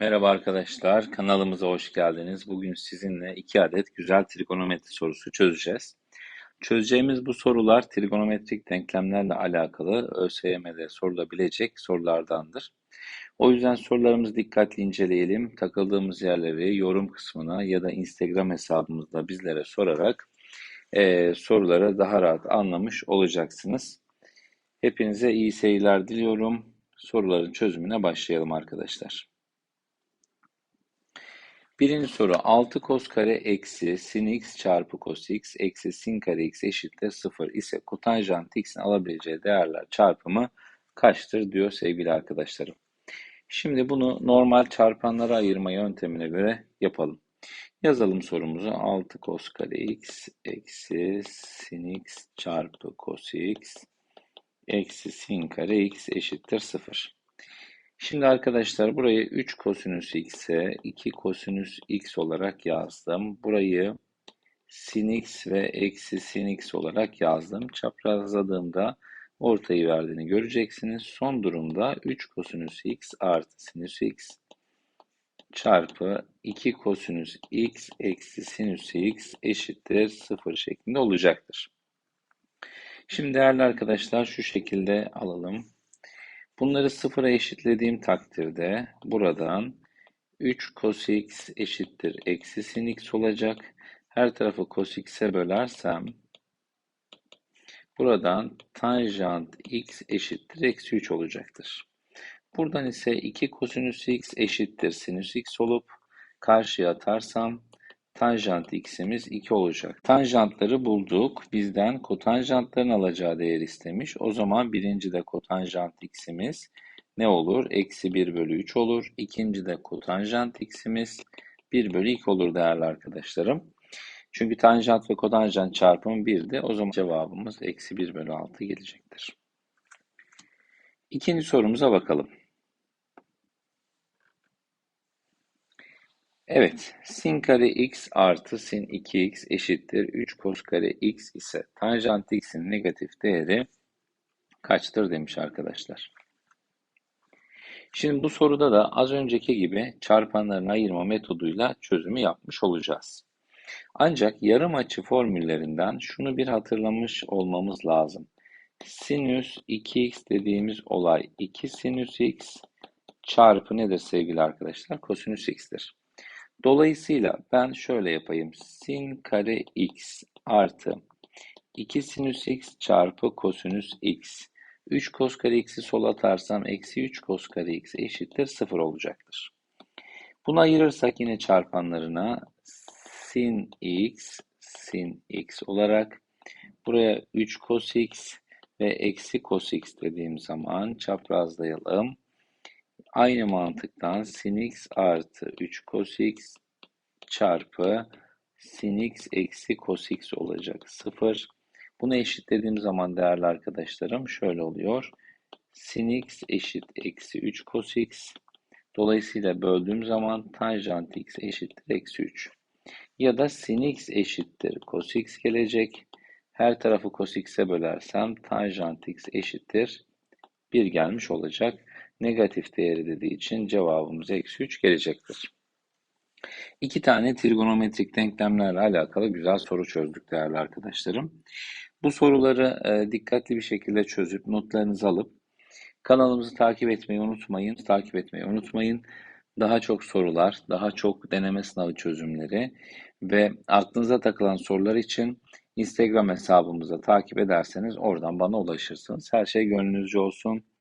Merhaba arkadaşlar, kanalımıza hoş geldiniz. Bugün sizinle iki adet güzel trigonometri sorusu çözeceğiz. Çözeceğimiz bu sorular trigonometrik denklemlerle alakalı ÖSYM'de sorulabilecek sorulardandır. O yüzden sorularımızı dikkatli inceleyelim. Takıldığımız yerleri yorum kısmına ya da Instagram hesabımızda bizlere sorarak e, soruları daha rahat anlamış olacaksınız. Hepinize iyi seyirler diliyorum. Soruların çözümüne başlayalım arkadaşlar. Birinci soru 6 kos kare eksi sin x çarpı kos x eksi sin kare x eşittir 0 ise kotanjant x'in alabileceği değerler çarpımı kaçtır diyor sevgili arkadaşlarım. Şimdi bunu normal çarpanlara ayırma yöntemine göre yapalım. Yazalım sorumuzu 6 kos kare x eksi sin x çarpı kos x eksi sin kare x eşittir 0. Şimdi arkadaşlar burayı 3 kosinüs x'e 2 kosinüs x olarak yazdım. Burayı sin x ve eksi sin x olarak yazdım. Çaprazladığımda ortayı verdiğini göreceksiniz. Son durumda 3 kosinüs x artı sinüs x çarpı 2 kosinüs x eksi sinüs x eşittir 0 şeklinde olacaktır. Şimdi değerli arkadaşlar şu şekilde alalım. Bunları sıfıra eşitlediğim takdirde buradan 3 cos x eşittir eksi sin x olacak. Her tarafı cos x'e bölersem buradan tanjant x eşittir eksi 3 olacaktır. Buradan ise 2 kosinüs x eşittir sinüs x olup karşıya atarsam tanjant x'imiz 2 olacak. Tanjantları bulduk. Bizden kotanjantların alacağı değer istemiş. O zaman birinci de kotanjant x'imiz ne olur? Eksi 1 bölü 3 olur. İkinci de kotanjant x'imiz 1 bölü 2 olur değerli arkadaşlarım. Çünkü tanjant ve kotanjant çarpımı 1'di. O zaman cevabımız eksi 1 bölü 6 gelecektir. İkinci sorumuza bakalım. Evet, sin kare x artı sin 2x eşittir 3 kos kare x ise tanjant x'in negatif değeri kaçtır demiş arkadaşlar. Şimdi bu soruda da az önceki gibi çarpanlarını ayırma metoduyla çözümü yapmış olacağız. Ancak yarım açı formüllerinden şunu bir hatırlamış olmamız lazım. Sinüs 2x dediğimiz olay 2 sinüs x çarpı nedir sevgili arkadaşlar? Kosinüs x'tir. Dolayısıyla ben şöyle yapayım. Sin kare x artı 2 sinüs x çarpı kosinüs x. 3 kos kare x'i sol atarsam eksi 3 kos kare x eşittir 0 olacaktır. Bunu ayırırsak yine çarpanlarına sin x sin x olarak buraya 3 cos x ve eksi cos x dediğim zaman çaprazlayalım. Aynı mantıktan sin x artı 3 cos x çarpı sin x eksi cos x olacak 0. Bunu eşitlediğim zaman değerli arkadaşlarım şöyle oluyor. Sin x eşit eksi 3 cos x. Dolayısıyla böldüğüm zaman tanjant x eşittir eksi 3. Ya da sin x eşittir cos x gelecek. Her tarafı cos x'e bölersem tanjant x eşittir 1 gelmiş olacak negatif değeri dediği için cevabımız eksi 3 gelecektir. İki tane trigonometrik denklemlerle alakalı güzel soru çözdük değerli arkadaşlarım. Bu soruları e, dikkatli bir şekilde çözüp notlarınızı alıp kanalımızı takip etmeyi unutmayın. Takip etmeyi unutmayın. Daha çok sorular, daha çok deneme sınavı çözümleri ve aklınıza takılan sorular için Instagram hesabımızı takip ederseniz oradan bana ulaşırsınız. Her şey gönlünüzce olsun.